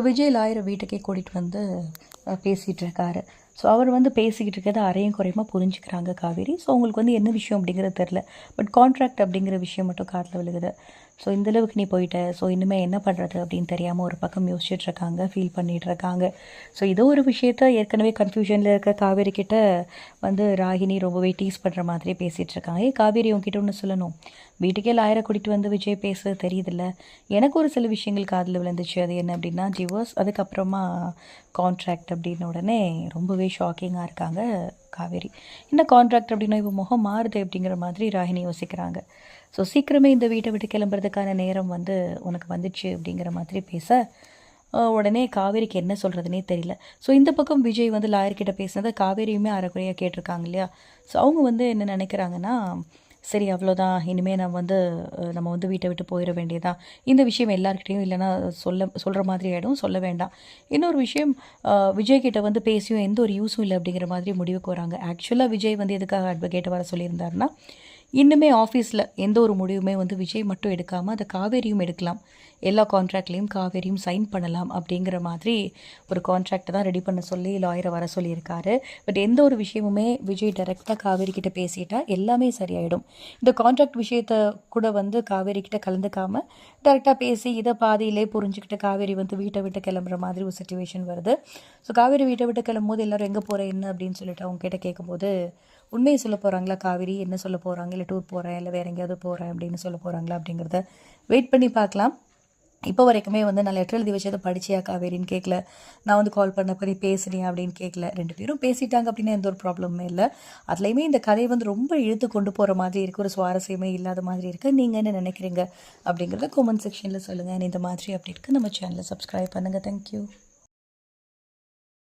விஜய் லாயரை வீட்டுக்கே கூட்டிகிட்டு வந்து பேசிகிட்டு இருக்காரு ஸோ அவர் வந்து பேசிக்கிட்டு இருக்கிறத அரையும் குறையுமா புரிஞ்சுக்கிறாங்க காவேரி. ஸோ உங்களுக்கு வந்து என்ன விஷயம் அப்படிங்கிறது தெரில பட் கான்ட்ராக்ட் அப்படிங்கிற விஷயம் மட்டும் காட்டில் விழுகுது. ஸோ இந்தளவுக்கு நீ போயிட்ட. ஸோ இனிமேல் என்ன பண்ணுறது அப்படின்னு தெரியாமல் ஒரு பக்கம் யோசிச்சுட்டு இருக்காங்க ஃபீல் பண்ணிகிட்ருக்காங்க இருக்காங்க ஸோ இதோ ஒரு விஷயத்த ஏற்கனவே கன்ஃபியூஷனில் இருக்க காவேரி கிட்ட வந்து ராகினி ரொம்பவே டீஸ் பண்ணுற மாதிரி பேசிகிட்டு இருக்காங்க ஏ காவேரி உங்ககிட்ட ஒன்று சொல்லணும். வீட்டுக்கே லாயரை கூட்டிகிட்டு வந்து விஜய் பேச தெரியுதுல்ல. எனக்கு ஒரு சில விஷயங்கள் காதில் விழுந்துச்சு. அது என்ன அப்படின்னா டிவோர்ஸ் அதுக்கப்புறமா கான்ட்ராக்ட் அப்படின்னு உடனே ரொம்பவே ஷாக்கிங்காக இருக்காங்க காவேரி. என்ன கான்ட்ராக்ட் அப்படின்னா இப்போ முகம் மாறுது அப்படிங்கிற மாதிரி ராகினி யோசிக்கிறாங்க. ஸோ சீக்கிரமே இந்த வீட்டை விட்டு கிளம்புறதுக்கான நேரம் வந்து உனக்கு வந்துச்சு அப்படிங்கிற மாதிரி பேச உடனே காவேரிக்கு என்ன சொல்கிறதுனே தெரியல. ஸோ இந்த பக்கம் விஜய் வந்து லாயர்கிட்ட பேசினதை காவேரியுமே அரைக்குறையாக கேட்டிருக்காங்க இல்லையா? ஸோ அவங்க வந்து என்ன நினைக்கிறாங்கன்னா சரி அவ்வளோதான் இனிமேல் நான் வந்து நம்ம வந்து வீட்டை விட்டு போயிட வேண்டியதான் இந்த விஷயம் எல்லாருக்கிட்டையும் இல்லைன்னா சொல்ல சொல்கிற மாதிரி ஆகிடும் சொல்ல வேண்டாம். இன்னொரு விஷயம் விஜய்கிட்ட விஜய் கிட்ட வந்து பேசியும் எந்த ஒரு யூஸும் இல்லை அப்படிங்கிற மாதிரி முடிவுக்கு வராங்க. ஆக்சுவலாக விஜய் வந்து எதுக்காக அட்வொகேட்டை வர சொல்லியிருந்தாருன்னா இன்னுமே ஆஃபீஸில் எந்த ஒரு முடிவுமே வந்து விஜய் மட்டும் எடுக்காமல் அதை காவேரியும் எடுக்கலாம். எல்லா கான்ட்ராக்ட்லேயும் காவேரியும் சைன் பண்ணலாம் அப்படிங்கிற மாதிரி ஒரு கான்ட்ராக்டை தான் ரெடி பண்ண சொல்லி லாயரை வர சொல்லியிருக்காரு. பட் எந்த ஒரு விஷயமுமே விஜய் டைரெக்டாக காவேரி கிட்ட பேசிட்டா எல்லாமே சரியாயிடும். இந்த கான்ட்ராக்ட் விஷயத்த கூட வந்து காவேரி கிட்ட கலந்துக்காமல் டைரெக்டாக பேசி இதை பாதியிலே புரிஞ்சுக்கிட்டு காவேரி வந்து வீட்டை விட்டு கிளம்புற மாதிரி ஒரு சுச்சுவேஷன் வருது. ஸோ காவேரி வீட்டை விட்டு கிளம்பும்போது எல்லோரும் எங்கே போகிற என்ன அப்படின்னு சொல்லிட்டு அவங்க கிட்ட கேட்கும்போது உண்மையை சொல்ல போகிறாங்களா காவேரி? என்ன சொல்ல போகிறாங்க இல்லை டூர் போகிறேன் இல்லை வேறு எங்கேயாவது போகிறேன் அப்படின்னு சொல்ல போகிறாங்களா அப்படிங்கிறத வெயிட் பண்ணி பார்க்கலாம். இப்போ வரைக்குமே வந்து நான் லெட்டர் எழுதி வச்சதை படிச்சியா காவேரின்னு கேட்கல நான் வந்து கால் பண்ணப்போ நீ பேசுனியா அப்படின்னு கேட்கல ரெண்டு பேரும் பேசிட்டாங்க அப்படின்னா எந்த ஒரு ப்ராப்ளமுமே இல்லை. அதுலேயுமே இந்த கதையை வந்து ரொம்ப இழுத்து கொண்டு போகிற மாதிரி இருக்குது ஒரு சுவாரஸ்யமே இல்லாத மாதிரி இருக்குது நீங்கள் என்ன நினைக்கிறீங்க அப்படிங்கிறத கமெண்ட் செக்ஷனில் சொல்லுங்கள் இந்த மாதிரி அப்படி இருக்குது நம்ம சேனலை சப்ஸ்கிரைப் பண்ணுங்கள் தேங்க்யூ